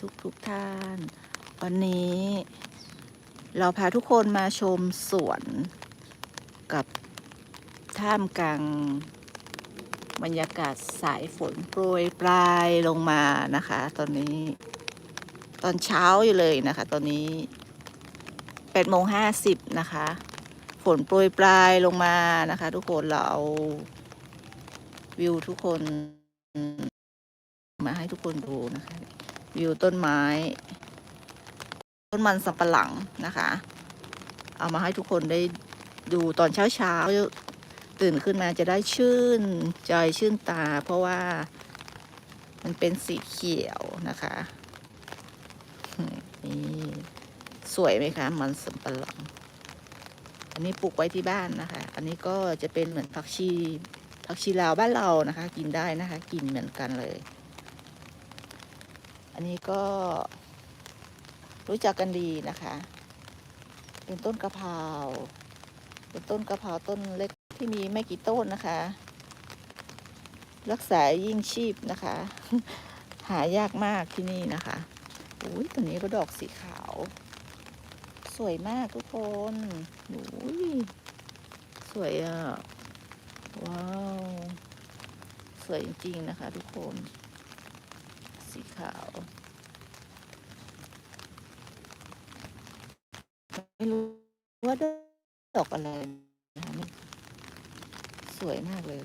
ทุกทุกท่าน วันนี้ เราพาทุกคนมาชมสวนกับท่ามกลางบรรยากาศสายฝนโปรยปลายลงมานะคะ ตอนนี้ ตอนเช้าอยู่เลยนะคะ ตอนนี้8โมง50นะคะ ฝนโปรยปลายลงมานะคะ ทุกคนเราเอาวิวทุกคนมาให้ทุกคนดูนะคะ วิวต้นไม้ ต้นมันสับปะหลังนะคะ เอามาให้ทุกคนได้ดูตอนเช้าเช้าตื่นขึ้นมาจะได้ชื่นใจชื่นตา เพราะว่ามันเป็นสีเขียวนะคะนี่สวยไหมคะ มันสับปะหลัง อันนี้ปลูกไว้ที่บ้านนะคะ อันนี้ก็จะเป็นเหมือนผักชีผักชีลาวบ้านเรานะคะ กินได้นะคะ กินเหมือนกันเลย อันนี้ก็รู้จักกันดีนะคะ เป็นต้นกะเพรา เป็นต้นกะเพราต้นเล็กที่มีไม่กี่ต้นนะคะ รักษายิ่งชีพนะคะ หายากมากที่นี่นะคะอุ้ยตัวนี้ก็ดอกสีขาว สวยมากทุกคนอุ้ยสวยอะ ว้าว สวยจริงๆนะคะทุกคน สีขาว ไม่รู้ว่าดอกอะไรนะคะสวยมากเลย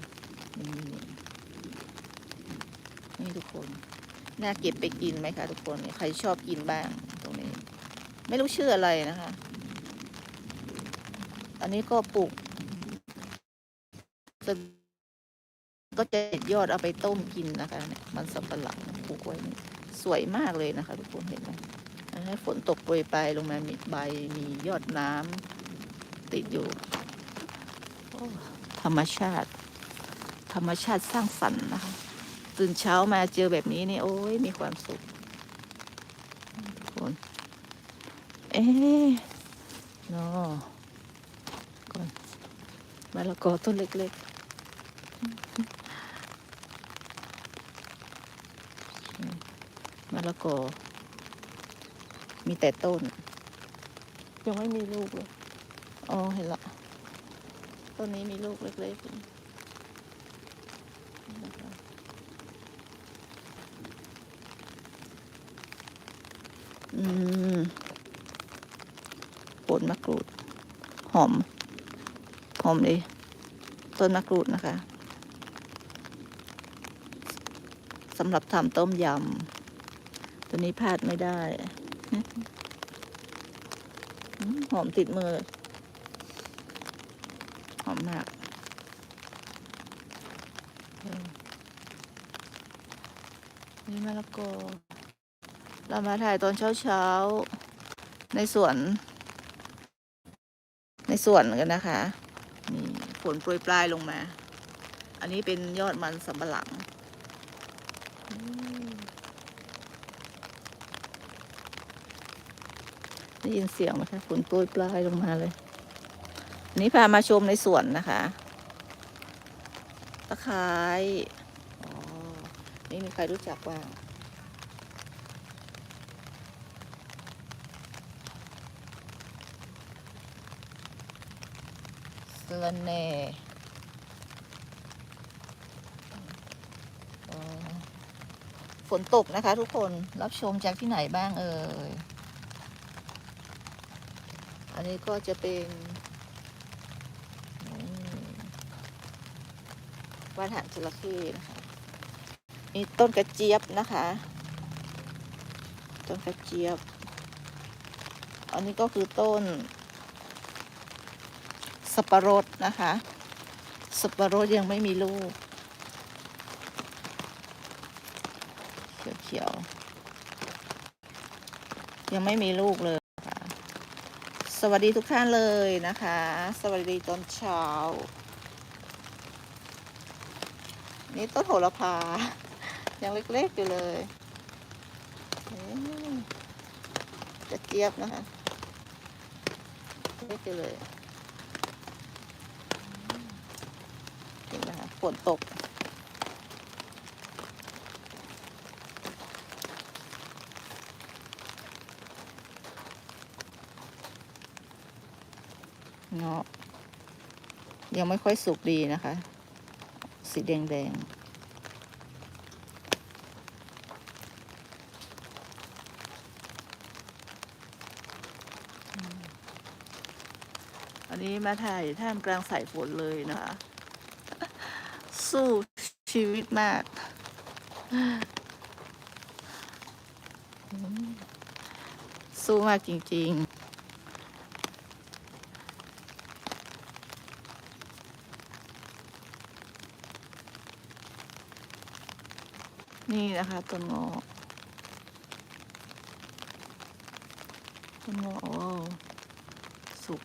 นี่นี่ทุกคน น่าเก็บไปกินไหมคะทุกคน ใครชอบกินบ้างตรงนี้ ไม่รู้ชื่ออะไรนะคะ อันนี้ก็ปลูก ก็จะเด็ดยอดเอาไปต้มกินนะคะเนี่ยมันสับปะหลังปลูกไว้นี่สวยมากเลยนะคะทุกคนเห็นไหมให้ฝนตกโปรยปลายลงมามีใบมียอดน้ำติดอยู่ธรรมชาติ ธรรมชาติสร้างสรรค์นะคะ ตื่นเช้ามาเจอแบบนี้นี่โอ้ยมีความสุขทุกคน เอ๊ะเนาะก่อนมะละกอต้นเล็กๆมะละกอ มีแต่ต้น ยังไม่มีลูกเลย อ๋อ เห็นละ ต้นนี้มีลูกเล็กๆอยู่นะคะอืมผลมะกรูด หอม หอมเลยต้นมะกรูดนะคะสำหรับทำต้มยำ ตัวนี้พลาดไม่ได้ หอมติดมือ หอมมากนี่มะละกอเรามาถ่ายตอนเช้าเช้าๆในสวน ในสวนกันนะคะนี่ฝนโปรยปลายลงมา อันนี้เป็นยอดมันสำปะหลังอืม ได้ยินเสียงไหมคะฝนโปรยปลายลงมาเลยอันนี้พามาชมในสวนนะคะ ตะไคร้อ๋อนี่มีใครรู้จักบ้างสะระแหน่อ๋อฝนตกนะคะทุกคนรับชมจากที่ไหนบ้างเอ่ย อันนี้ก็จะเป็นว่านหางจระเข้นะคะ มีต้นกระเจี๊ยบนะคะ ต้นกระเจี๊ยบ อันนี้ก็คือต้น สับปะรดนะคะ สับปะรดยังไม่มีลูก เขียวๆ ยังไม่มีลูกเลย สวัสดีทุกท่านเลยนะคะ สวัสดีตอนเช้า นี่ต้นโหระพา ยังเล็กๆอยู่เลยนี่กระเจี๊ยบนะคะเล็กอยู่เลยเห็นไหมคะฝนตก เงาะยังไม่ค่อยสุกดีนะคะ สีแดงแดงๆอันนี้มาถ่ายท่ามกลางสายฝนเลยนะคะ สู้ชีวิตมาก สู้มากจริง ๆ นะคะต้นงอกต้นงอกโอ้สุก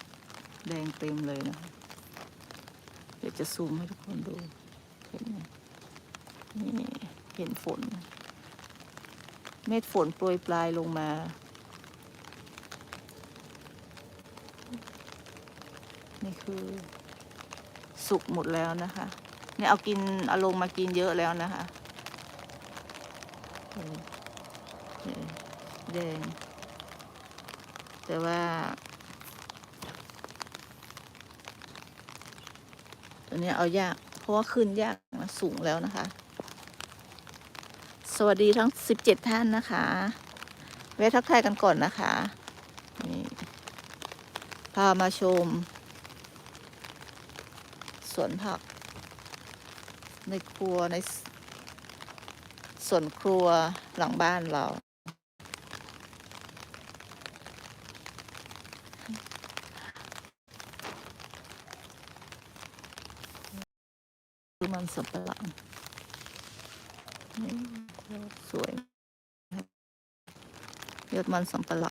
แดงเต็มเลยนะคะเดี๋ยวจะซูมให้ทุกคนดูเห็นไหมนี่เห็นฝน เม็ดฝนโปรยปลายลงมานี่คือสุกหมดแล้วนะคะ เนี่ยเอากินเอาลงมากินเยอะแล้วนะคะ เออเออแดง แต่ว่า ตัวนี้เอายาก เพราะว่าขึ้นยากนะสูงแล้วนะคะ สวัสดีทั้งสิบเจ็ดท่านนะคะแวะทักทายกันก่อนนะคะนี่พามาชม สวนผัก ในครัวใน ส่วนครัวหลังบ้านเราคือมันสับปะหลังนี่สวยยอดมันสัมปะหลัง